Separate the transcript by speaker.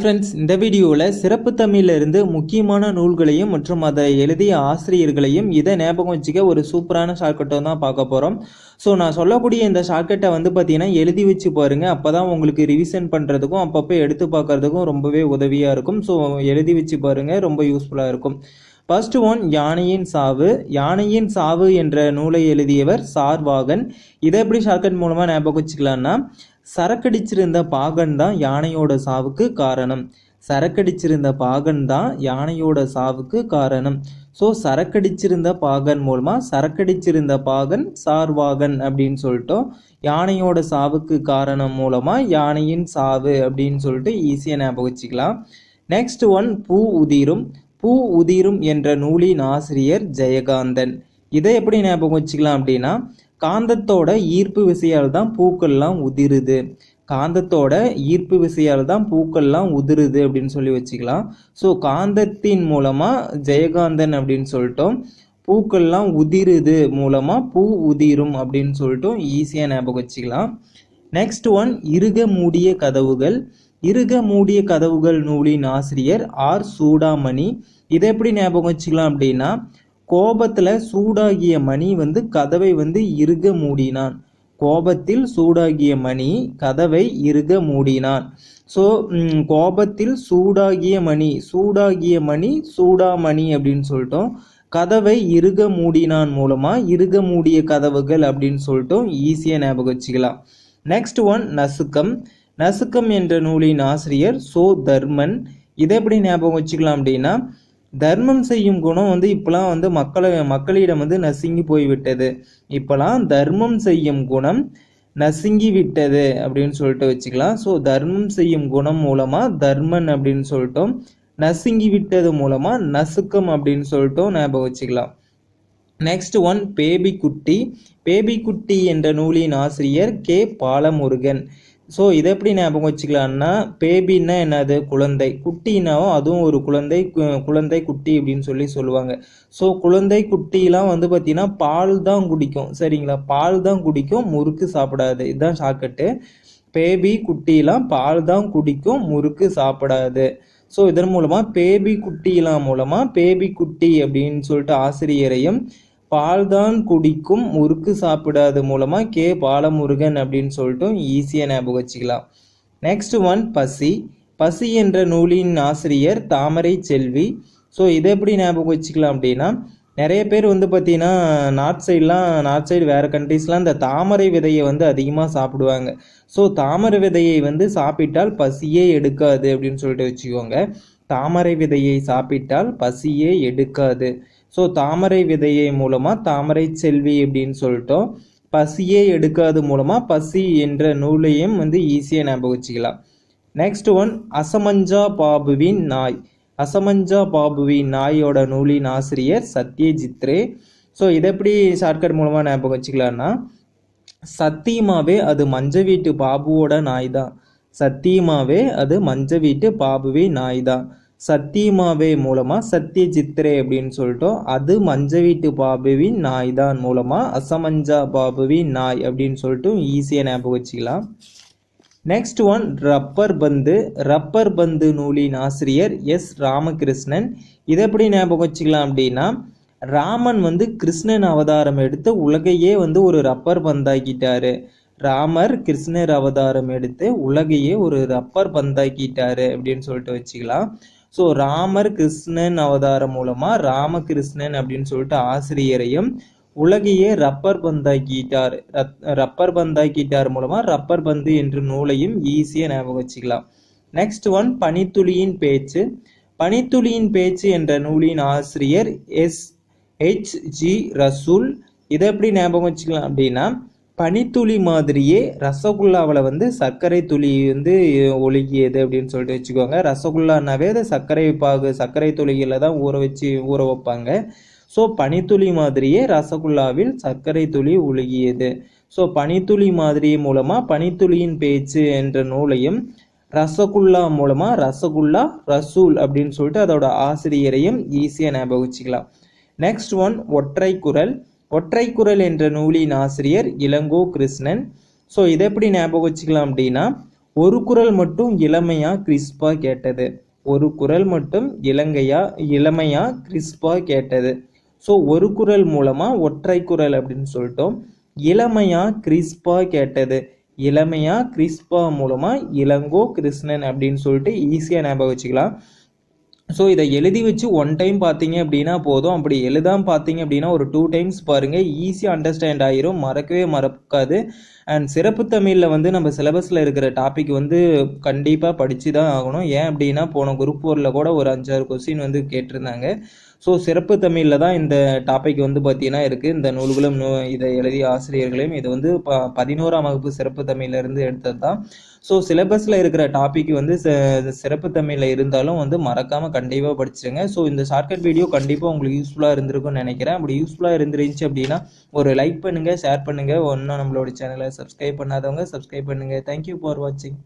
Speaker 1: Friends இந்த வீடியோவில் சிறப்பு தமிழிலிருந்து முக்கியமான நூல்களையும் மற்றும் அதை எழுதிய ஆசிரியர்களையும் இதை ஞாபகம் வச்சுக்க ஒரு சூப்பரான ஷார்ட்கட்டை தான் பார்க்க போகிறோம் ஸோ நான் சொல்லக்கூடிய இந்த ஷார்ட்கட்டை வந்து பார்த்தீங்கன்னா எழுதி வச்சு பாருங்கள் அப்போ தான் உங்களுக்கு ரிவிஷன் பண்ணுறதுக்கும் அப்பப்போ எடுத்து பார்க்கறதுக்கும் ரொம்பவே உதவியாக இருக்கும். ஸோ எழுதி வச்சு பாருங்கள் ரொம்ப யூஸ்ஃபுல்லாக இருக்கும். ஃபர்ஸ்ட் ஒன் யானையின் சாவு. யானையின் சாவு என்ற நூலை எழுதியவர் சார்வாகன். இதை எப்படி ஷார்ட்கட் மூலமாக ஞாபகம் வச்சுக்கலாம்னா சரக்கடிச்சிருந்த பாகன் தான் யானையோட சாவுக்கு காரணம். சரக்கடிச்சிருந்த பாகன் தான் யானையோட சாவுக்கு காரணம். ஸோ சரக்கடிச்சிருந்த பாகன் மூலமாக சரக்கடிச்சிருந்த பாகன் சார்வாகன் அப்படின்னு சொல்லிட்டோம். யானையோட சாவுக்கு காரணம் மூலமாக யானையின் சாவு அப்படின்னு சொல்லிட்டு ஈஸியாக ஞாபகம் வச்சுக்கலாம். நெக்ஸ்ட் ஒன் பூ உதிரும். பூ உதிரும் என்ற நூலின் ஆசிரியர் ஜெயகாந்தன். இதை எப்படி ஞாபகம் வச்சுக்கலாம் அப்படின்னா காந்தத்தோட ஈர்ப்பு விசையால் தான் பூக்கள்லாம் உதிருது. காந்தத்தோட ஈர்ப்பு விசையால் தான் பூக்கள்லாம் உதிருது அப்படின்னு சொல்லி வச்சுக்கலாம். ஸோ காந்தத்தின் மூலமாக ஜெயகாந்தன் அப்படின்னு சொல்லிட்டோம். பூக்கள்லாம் உதிருது மூலமாக பூ உதிரும் அப்படின்னு சொல்லிட்டும் ஈஸியாக ஞாபகம் வச்சுக்கலாம். நெக்ஸ்ட் ஒன் இருக மூடிய கதவுகள். இருக மூடிய கதவுகள் நூலின் ஆசிரியர் ஆர். சூடாமணி. இதை எப்படி ஞாபகம் வச்சுக்கலாம் அப்படின்னா கோபத்தில் சூடாகிய மணி வந்து கதவை வந்து இறுக மூடினான். கோபத்தில் சூடாகிய மணி கதவை இறுக மூடினான். ஸோ கோபத்தில் சூடாகிய மணி சூடாகிய மணி சூடாமணி அப்படின்னு சொல்லிட்டோம். கதவை இறுக மூடினான் மூலமாக இறுக மூடிய கதவுகள் அப்படின்னு சொல்லிட்டோம். ஈஸியாக ஞாபகம் வச்சுக்கலாம். Next one நசுக்கம். நசுக்கம் என்ற நூலின் ஆசிரியர் சோ தர்மன். இதை எப்படி ஞாபகம் வச்சுக்கலாம் அப்படின்னா தர்மம் செய்யும் குணம் வந்து இப்போலாம் வந்து மக்களை மக்களிடம் வந்து நசுங்கி போய்விட்டது. இப்போலாம் தர்மம் செய்யும் குணம் நசுங்கி விட்டது அப்படின்னு சொல்லிட்டு வச்சுக்கலாம். ஸோ தர்மம் செய்யும் குணம் மூலமாக தர்மன் அப்படின்னு சொல்லிட்டோம். நசுங்கி விட்டது மூலமாக நசுக்கம் அப்படின்னு சொல்லிட்டோம். ஞாபகம் வச்சுக்கலாம். நெக்ஸ்ட் ஒன் பேபி குட்டி பேபி குட்டி என்ற நூலின் ஆசிரியர் கே பாலமுருகன். ஸோ இதை எப்படி ஞாபகம் வச்சுக்கலான்னா பேபின்னா என்னது? குழந்தை. குட்டினாவும் அதுவும் ஒரு குழந்தை குழந்தை குட்டி அப்படின்னு சொல்லி சொல்லுவாங்க. ஸோ குழந்தை குட்டிலாம் வந்து பார்த்தீங்கன்னா பால் தான் குடிக்கும். சரிங்களா? பால் தான் குடிக்கும் முறுக்கு சாப்பிடாது. இதுதான் ஷாக்கெட்டு பேபி குட்டிலாம் பால் தான் குடிக்கும் முறுக்கு சாப்பிடாது. ஸோ இதன் மூலமாக பேபி குட்டிலாம் மூலமாக பேபி குட்டி அப்படின்னு சொல்லிட்டு ஆசிரியரையும் பால்தான் குடிக்கும் முறுக்கு சாப்பிடாது மூலமாக கே பாலமுருகன் அப்படின்னு சொல்லிட்டு ஈஸியாக ஞாபகம் வச்சுக்கலாம். நெக்ஸ்ட் ஒன் பசி. பசி என்ற நூலின் ஆசிரியர் தாமரை செல்வி. ஸோ இதை எப்படி ஞாபகம் வச்சுக்கலாம் அப்படின்னா நிறைய பேர் வந்து பார்த்தீங்கன்னா நார்த் சைட்லாம் நார்த் சைடு வேறு கண்ட்ரீஸ்லாம் இந்த தாமரை விதையை வந்து அதிகமாக சாப்பிடுவாங்க. ஸோ தாமரை விதையை வந்து சாப்பிட்டால் பசியே எடுக்காது அப்படின்னு சொல்லிட்டு வச்சுக்கோங்க. தாமரை விதையை சாப்பிட்டால் பசியே எடுக்காது. ஸோ தாமரை விதையை மூலமாக தாமரை செல்வி அப்படின்னு சொல்லிட்டோம். பசியே எடுக்காது மூலமாக பசி என்ற நூலையும் வந்து ஈஸியாக ஞாபகம் வச்சுக்கலாம். நெக்ஸ்ட் ஒன் அசமஞ்சா பாபுவின் நாய். அசமஞ்சா பாபுவின் நாயோட நூலின் ஆசிரியர் சத்யஜித்ரே. ஸோ இதை எப்படி ஷார்ட்கட் மூலமாக ஞாபகம் வச்சுக்கலான்னா சத்தியமாகவே அது மஞ்ச வீட்டு பாபுவோட நாய் தான். சத்தியமாகவே அது மஞ்ச வீட்டு பாபுவின் நாய் தான். சத்தியமாவே மூலமாக சத்யஜித்ரே அப்படின்னு சொல்லிட்டோம். அது மஞ்ச வீட்டு பாபுவின் நாய் தான் மூலமாக அசமஞ்சா பாபுவின் நாய் அப்படின்னு சொல்லிட்டு ஈஸியாக ஞாபகம் வச்சுக்கலாம். நெக்ஸ்ட் ஒன் ரப்பர் பந்து. ரப்பர் பந்து நூலின் ஆசிரியர் எஸ் ராமகிருஷ்ணன். இதை எப்படி ஞாபகம் வச்சுக்கலாம் அப்படின்னா ராமன் வந்து கிருஷ்ணன் அவதாரம் எடுத்து உலகையே வந்து ஒரு ரப்பர் பந்தாக்கிட்டாரு. ராமர் கிருஷ்ணர் அவதாரம் எடுத்து உலகையே ஒரு ரப்பர் பந்தாக்கிட்டாரு அப்படின்னு சொல்லிட்டு வச்சுக்கலாம். ஸோ ராமர் கிருஷ்ணன் அவதாரம் மூலமாக ராமகிருஷ்ணன் அப்படின்னு சொல்லிட்டு ஆசிரியரையும் உலகையே ரப்பர் பந்தாக்கிட்டார் ரப்பர் பந்தாக்கிட்டார் மூலமாக ரப்பர் பந்து என்ற நூலையும் ஈஸியாக ஞாபகம் வச்சுக்கலாம். நெக்ஸ்ட் ஒன் பனித்துளியின் பேச்சு. பனித்துளியின் பேச்சு என்ற நூலின் ஆசிரியர் எஸ் ஹெச் ஜி ரசூல். இதை எப்படி ஞாபகம் வச்சுக்கலாம் அப்படின்னா பனித்துளி மாதிரியே ரசகுல்லாவில் வந்து சர்க்கரை துளி வந்து ஒழுகியது அப்படின்னு சொல்லிட்டு வச்சுக்கோங்க. ரசகுல்லானாவே அது சர்க்கரை பாகு சர்க்கரை துளிகளில் தான் ஊற வச்சு ஊற வைப்பாங்க. ஸோ பனித்துளி மாதிரியே ரசகுல்லாவில் சர்க்கரை துளி ஒழுகியது. ஸோ பனித்துளி மாதிரி மூலமாக பனித்துளியின் பேச்சு என்ற நூலையும் ரசகுல்லா மூலமாக ரசகுல்லா ரசூல் அப்படின்னு சொல்லிட்டு அதோட ஆசிரியரையும் ஈஸியாக ஞாபகம் வச்சுக்கலாம். நெக்ஸ்ட் ஒன் ஒற்றை குரல் ஒற்றை குரல் என்ற நூலின் ஆசிரியர் இளங்கோ கிருஷ்ணன். ஸோ இதை எப்படி ஞாபகம் வச்சுக்கலாம் அப்படின்னா ஒரு குரல் மட்டும் இளமையா கிறிஸ்பா கேட்டது. ஒரு குரல் மட்டும் இலங்கையா இளமையா கிறிஸ்பா கேட்டது. ஸோ ஒரு குரல் மூலமா ஒற்றை குரல் அப்படின்னு சொல்லிட்டோம். இளமையா கிறிஸ்பா கேட்டது. இளமையா கிறிஸ்பா மூலமா இளங்கோ கிருஷ்ணன் அப்படின்னு சொல்லிட்டு ஈஸியாக ஞாபகம் வச்சுக்கலாம். ஸோ இதை எழுதி வச்சு ஒன் டைம் பார்த்தீங்க அப்படின்னா போதும். அப்படி எழுதாம பார்த்தீங்க அப்படின்னா ஒரு டூ டைம்ஸ் பாருங்கள் ஈஸியாக அண்டர்ஸ்டாண்ட் ஆயிரும். மறக்கவே மறக்காது. அண்ட் சிறப்பு தமிழில் வந்து நம்ம சிலபஸில் இருக்கிற டாபிக் வந்து கண்டிப்பாக படித்து தான் ஆகணும். ஏன் அப்படின்னா போன குரூப் ஃபோரில் கூட ஒரு அஞ்சாறு கொஸ்டின் வந்து கேட்டிருந்தாங்க. ஸோ சிறப்பு தமிழில் தான் இந்த டாபிக் வந்து பார்த்தீங்கன்னா இருக்குது இந்த நூல்களும் நூ இதை எழுதிய ஆசிரியர்களையும் இது வந்து ப பதினோராம் வகுப்பு சிறப்பு தமிழிலிருந்து எடுத்தது தான். ஸோ சிலபஸில் இருக்கிற டாபிக் வந்து ச- சிறப்பு தமிழில் இருந்தாலும் வந்து மறக்காமல் கண்டிப்பாக படிச்சுங்க ஸோ இந்த ஷார்ட்கட் வீடியோ கண்டிப்பாக உங்களுக்கு யூஸ்ஃபுல்லாக இருந்திருக்கும்னு நினைக்கிறேன். அப்படி யூஸ்ஃபுல்லாக இருந்துருந்துச்சு அப்படின்னா ஒரு லைக் பண்ணுங்கள் ஷேர் பண்ணுங்கள் ஒன்றும் நம்மளோட சேனலை சப்ஸ்கிரைப் பண்ணாதவங்க சப்ஸ்கிரைப் பண்ணுங்கள் தேங்க்யூ ஃபார் வாட்சிங்